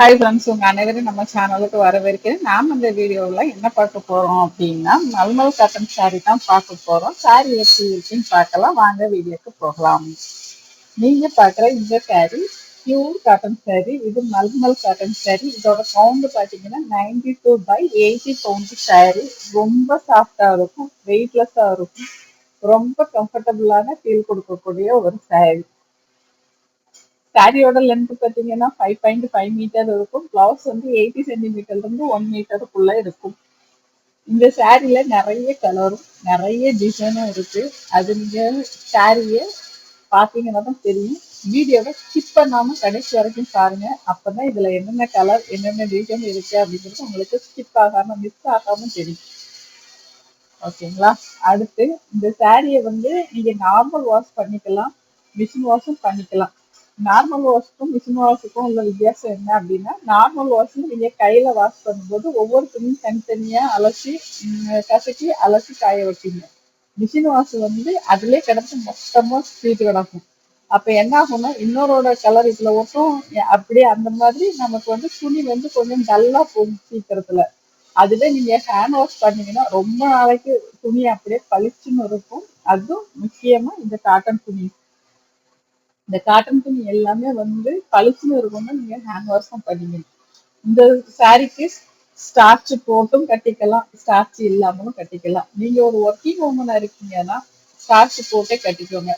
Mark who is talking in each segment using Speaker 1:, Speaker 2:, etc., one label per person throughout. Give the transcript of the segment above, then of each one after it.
Speaker 1: Hi friends உங்க அனைவரும் நம்ம சேனலுக்கு வரவேற்கிறேன். நாம் இந்த வீடியோவில் என்ன பார்க்க போறோம் அப்படின்னா மல்மல் காட்டன் saree தான் பார்க்க போறோம். saree எப்படி இருக்குன்னு பார்க்கலாம். வாங்க வீடியோக்கு போகலாம். நீங்க பார்க்குற இந்த saree பியூர் காட்டன் saree இது மல்மல் காட்டன் saree. இதோட சவுண்டு பார்த்தீங்கன்னா ninety two by eighty pound saree. ரொம்ப சாஃப்டாக இருக்கும் வெயிட்லெஸ்ஸாக இருக்கும். ரொம்ப கம்ஃபர்டபுளான ஃபீல் கொடுக்கக்கூடிய ஒரு saree. சாரியோட லென்த் பார்த்தீங்கன்னா ஃபைவ் பாயிண்ட் ஃபைவ் மீட்டர் இருக்கும். பிளவுஸ் வந்து எயிட்டி சென்டிமீட்டர்ல இருந்து ஒன் மீட்டருக்குள்ள இருக்கும். இந்த சாரியில நிறைய கலரும் நிறைய டிசைனும் இருக்கு. அது நீங்க சாரியை பார்த்தீங்கன்னா தான் தெரியும். வீடியோவை ஸ்கிப் பண்ணாம கடைசி வரைக்கும் பாருங்க. அப்பதான் இதுல என்னென்ன கலர் என்னென்ன டிசைன் இருக்கு அப்படிங்கிறது உங்களுக்கு ஸ்கிப் ஆகாம மிஸ் ஆகாம தெரியும். ஓகேங்களா அடுத்து இந்த சாரியை வந்து நீங்க நார்மல் வாஷ் பண்ணிக்கலாம் மிஷின் வாஷும் பண்ணிக்கலாம். நார்மல் வாஷுக்கும் மிஷின் வாஷுக்கும் உள்ள வித்தியாசம் என்ன அப்படின்னா நார்மல் வாஷில் நீங்கள் கையில் வாஷ் பண்ணும்போது ஒவ்வொரு துணியும் தனித்தனியாக அலசி கசக்கி அலசி காய வைப்பீங்க. மிஷின் வாஷ் வந்து அதிலே கிடந்து மொத்தமாக ஸ்பீட் கிடக்கும். அப்போ என்ன ஆகும்னா இன்னொரோட கலர் இதில் ஒட்டும் அப்படியே அந்த மாதிரி நமக்கு வந்து துணி வந்து கொஞ்சம் டல்லாக போகும் சீக்கிரத்தில். அதுவே நீங்கள் ஹேண்ட் வாஷ் பண்ணீங்கன்னா ரொம்ப நாளைக்கு துணி அப்படியே பளிச்சுன்னு இருக்கும். அதுவும் முக்கியமாக இந்த காட்டன் துணி. இந்த காட்டன் துணி எல்லாமே வந்து பளிச்சுன்னு இருக்கும்னா நீங்க ஹேண்ட் வாஷ் தான் பண்ணுவீங்க இந்த சாரிக்கு ஸ்டார்ச் போட்டும் கட்டிக்கலாம். ஸ்டார்ச் இல்லாமலும் கட்டிக்கலாம். நீங்க ஒரு ஒர்க்கிங் உமனா இருக்கீங்கன்னா ஸ்டார்ச் போட்டே கட்டிக்கோங்க.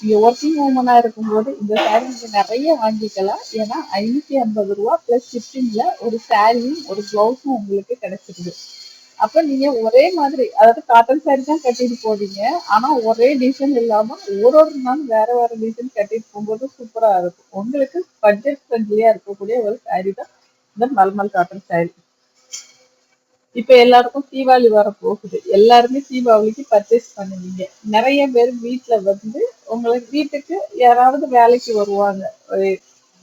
Speaker 1: நீங்க ஒர்க்கிங் உமனா இருக்கும்போது இந்த சாரி நீங்க நிறைய வாங்கிக்கலாம். ஏன்னா ஐநூத்தி ஐம்பது ரூபா பிளஸ் ஷிப்பிங்ல ஒரு சாரியும் ஒரு பிளவுஸும் உங்களுக்கு கிடைச்சிருது. அப்ப நீங்க ஒரே மாதிரி அதாவது காட்டன் சாரி தான் கட்டிட்டு போவீங்க. ஆனா ஒரே டிசைன் இல்லாம ஒரு ஒரு நாள் வேற வேற டிசைன் கட்டிட்டு போகும்போது சூப்பரா இருக்கும். உங்களுக்கு பட்ஜெட் ஃப்ரெண்ட்லியா இருக்கக்கூடிய ஒரு சாரி தான் இந்த மல்மல் காட்டன் சாரி இப்ப எல்லாருக்கும் தீபாவளி வர போகுது. எல்லாருமே தீபாவளிக்கு பர்ச்சேஸ் பண்ணுவீங்க. நிறைய பேர் வீட்டுல வந்து உங்களுக்கு வீட்டுக்கு யாராவது வேலைக்கு வருவாங்க.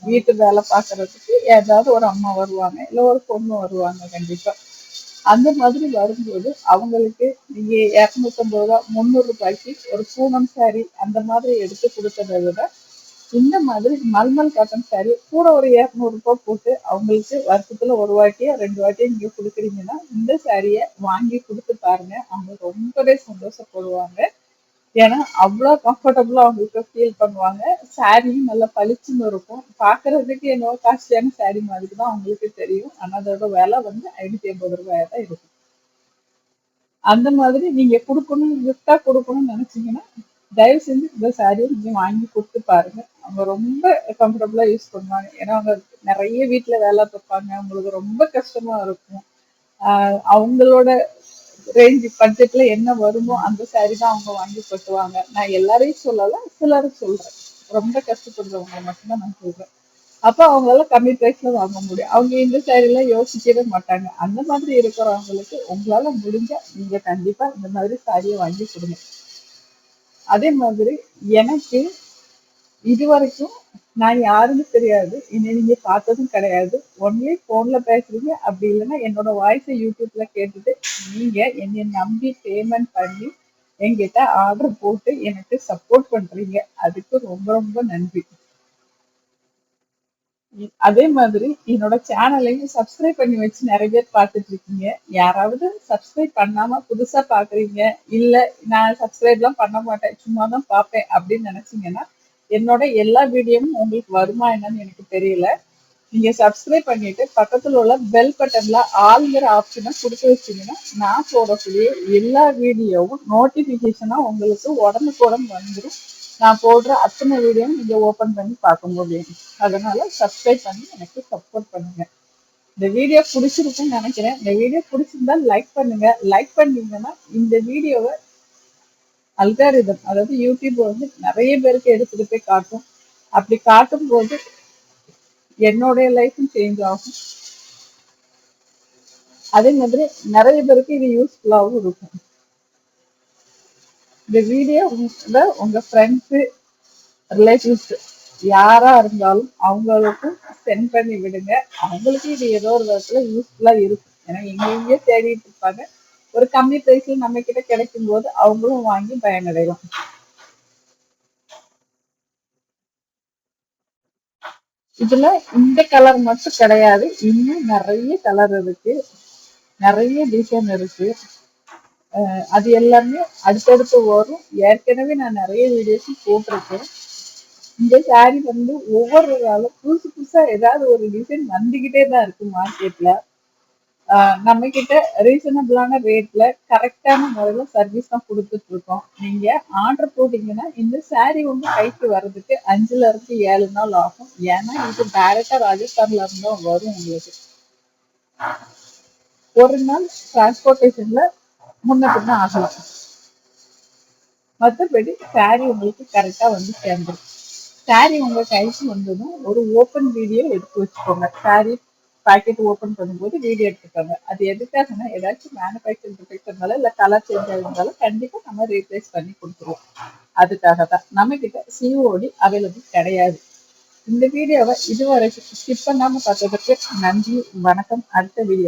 Speaker 1: வீட்டு வேலை பாக்குறதுக்கு ஏதாவது ஒரு அம்மா வருவாங்க இல்ல ஒரு பொண்ணு வருவாங்க கண்டிப்பா. அந்த மாதிரி வரும்போது அவங்களுக்கு நீங்க இரநூத்தம்பது ரூபா முந்நூறு ரூபாய்க்கு ஒரு பூனம் சாரி அந்த மாதிரி எடுத்து கொடுக்கறத விட இந்த மாதிரி மல்மல் காட்டன் சாரி கூட ஒரு இரநூறு ரூபாய் போட்டு அவங்களுக்கு வருஷத்துல ஒரு வாட்டியா ரெண்டு வாட்டியா நீங்க கொடுக்குறீங்கன்னா இந்த சாரியை வாங்கி கொடுத்து பாருங்க. அவங்க ரொம்பவே சந்தோஷப்படுவாங்க. ஏன்னா அவ்வளோ கம்ஃபர்டபுளா அவங்களுக்கு ஃபீல் பண்ணுவாங்க. சாரியும் நல்லா பளிச்சுன்னு இருக்கும். பார்க்கறதுக்கு என்னவோ காஸ்ட்லியான சாரி மாதிரி தான் அவங்களுக்கு தெரியும். ஆனா அதோட விலை வந்து ஐநூத்தி ஐம்பது ரூபாயாக தான் இருக்கும் அந்த மாதிரி நீங்க கொடுக்கணும் கிஃப்டாக கொடுக்கணும்னு நினைச்சீங்கன்னா தயவு செஞ்சு இந்த சாரியை நீங்கள் வாங்கி கொடுத்து பாருங்க. அவங்க ரொம்ப கம்ஃபர்டபுளா யூஸ் பண்ணுவாங்க. ஏன்னா அவங்க நிறைய வீட்டில் வேலை பார்ப்பாங்க. அவங்களுக்கு ரொம்ப கஷ்டமா இருக்கும். ஆஹ் அவங்களோட ரேஞ்ச் பட்ஜெட்ல என்ன வருமோ அந்த சாரி தான் அவங்க வாங்கி கட்டுவாங்க. நான் எல்லாரையும் சொல்லல சிலரும் சொல்றேன். ரொம்ப கஷ்டப்படுறவங்க மட்டும்தான் நான் சொல்றேன். அப்போ அவங்களால கம்மி பிரைஸ்ல வாங்க முடியும். அவங்க இந்த saree எல்லாம் யோசிக்கவே மாட்டாங்க. அந்த மாதிரி இருக்கிறவங்களுக்கு உங்களால முடிஞ்ச நீங்க கண்டிப்பா இந்த மாதிரி சாரியை வாங்கி கொடுங்க. அதே மாதிரி எனக்கு இது வரைக்கும் நான் யாருன்னு தெரியாது. என்னை நீங்க பார்த்ததும் கிடையாது. ஒன்லி போன்ல பேசுறீங்க. அப்படி இல்லைன்னா என்னோட வாய்ஸை யூடியூப்ல கேட்டுட்டு நீங்க என்னை நம்பி பேமெண்ட் பண்ணி என்கிட்ட ஆர்டர் போட்டு எனக்கு சப்போர்ட் பண்றீங்க. அதுக்கு ரொம்ப ரொம்ப நன்றி. அதே மாதிரி என்னோட சேனலையும் சப்ஸ்கிரைப் பண்ணி வச்சு நிறைய பேர் பார்த்துட்டு இருக்கீங்க. யாராவது சப்ஸ்கிரைப் பண்ணாம புதுசா பாக்குறீங்க இல்ல நான் சப்ஸ்கிரைப்லாம் பண்ண மாட்டேன் சும்மா தான் பார்ப்பேன் அப்படின்னு நினைச்சீங்கன்னா என்னோட எல்லா வீடியோவும் உங்களுக்கு வருமா என்னன்னு எனக்கு தெரியல. நீங்க சப்ஸ்கிரைப் பண்ணிட்டு பக்கத்துல உள்ள பெல் பட்டன்ல ஆளுங்கிற ஆப்ஷனை கொடுத்து வச்சீங்கன்னா நான் போடக்கூடிய எல்லா வீடியோவும் நோட்டிபிகேஷனா உங்களுக்கு உடனுக்குடன் வந்துடும் நான் போடுற அத்தனை வீடியோவும் நீங்க ஓபன் பண்ணி பார்க்க முடியும். அதனால சப்ஸ்கிரைப் பண்ணி எனக்கு சப்போர்ட் பண்ணுங்க. இந்த வீடியோ பிடிச்சிருக்குன்னு நினைக்கிறேன். இந்த வீடியோ பிடிச்சிருந்தா லைக் பண்ணுங்க. லைக் பண்ணீங்கன்னா இந்த வீடியோவை அல்காரிதம் அதாவது யூடியூப் வந்து நிறைய பேருக்கு எடுத்துட்டு போய் காட்டும். அப்படி காட்டும் போது என்னுடைய லைஃப்பும் சேஞ்ச் ஆகும். அதே மாதிரி நிறைய பேருக்கு இது யூஸ்ஃபுல்லாகவும் இருக்கும். இந்த வீடியோ உங்க ஃப்ரெண்ட்ஸு ரிலேட்டிவ்ஸ் யாரா இருந்தாலும் அவங்களுக்கும் சென்ட் பண்ணி விடுங்க. அவங்களுக்கு இது ஏதோ ஒரு விதத்துல யூஸ்ஃபுல்லா இருக்கும். ஏன்னா எங்க எங்கேயோ தேடிட்டு இருப்பாங்க. ஒரு கம்மி பிரைஸ்ல நம்ம கிட்ட கிடைக்கும் போது அவங்களும் வாங்கி பயனடையலாம். இதுல இந்த கலர் மட்டும் கிடையாது. இன்னும் நிறைய கலர் இருக்கு. நிறைய டிசைன் இருக்கு. அஹ் அது எல்லாமே அடுத்தடுத்து வரும். ஏற்கனவே நான் நிறைய வீடியோஸ் போட்டிருக்கேன். இந்த சாரீ வந்து ஒவ்வொரு நாளும் புதுசு புதுசா ஏதாவது ஒரு டிசைன் வந்துகிட்டே தான் இருக்கு மார்க்கெட்ல நம்ம கிட்ட ரீசனபிளான ரேட்ல கரெக்டான முறையில சர்வீஸ் தான் கொடுத்துட்டு இருக்கோம் நீங்க ஆர்டர் போட்டீங்கன்னா இந்த saree வந்து கைக்கு வர்றதுக்கு அஞ்சுல இருந்து ஏழு நாள் ஆகும். ஏன்னா இது டைரக்டா ராஜஸ்தான்ல இருந்தும் வரும் உங்களுக்கு. ஒரு நாள் டிரான்ஸ்போர்டேஷன்ல முன்ன பின்ன ஆகலாம். மற்றபடி சாரி உங்களுக்கு கரெக்டா வந்து சேர்ந்துடும் சாரி உங்க கைக்கு வந்ததும் ஒரு ஓப்பன் வீடியோ எடுத்து வச்சுக்கோங்க. சாரி பாக்கெட் ஓப்பன் பண்ணும்போது வீடியோ எடுத்துக்கோங்க. அது எதுக்காகனா ஏதாச்சும் மேனுஃபேக்சரிங் டிஃபெக்ட் இருந்தாலும் இல்லை கலர் சேஞ்ச் ஆகிருந்தாலும் கண்டிப்பா நம்ம ரீப்ளேஸ் பண்ணி கொடுத்துருவோம். அதுக்காக தான். நம்ம கிட்ட சிஓடி அவைலபிள் கிடையாது. இந்த வீடியோவை இதுவரைக்கும் ஸ்கிப் பண்ணாம பார்த்ததுக்கு நன்றி வணக்கம். அடுத்த வீடியோ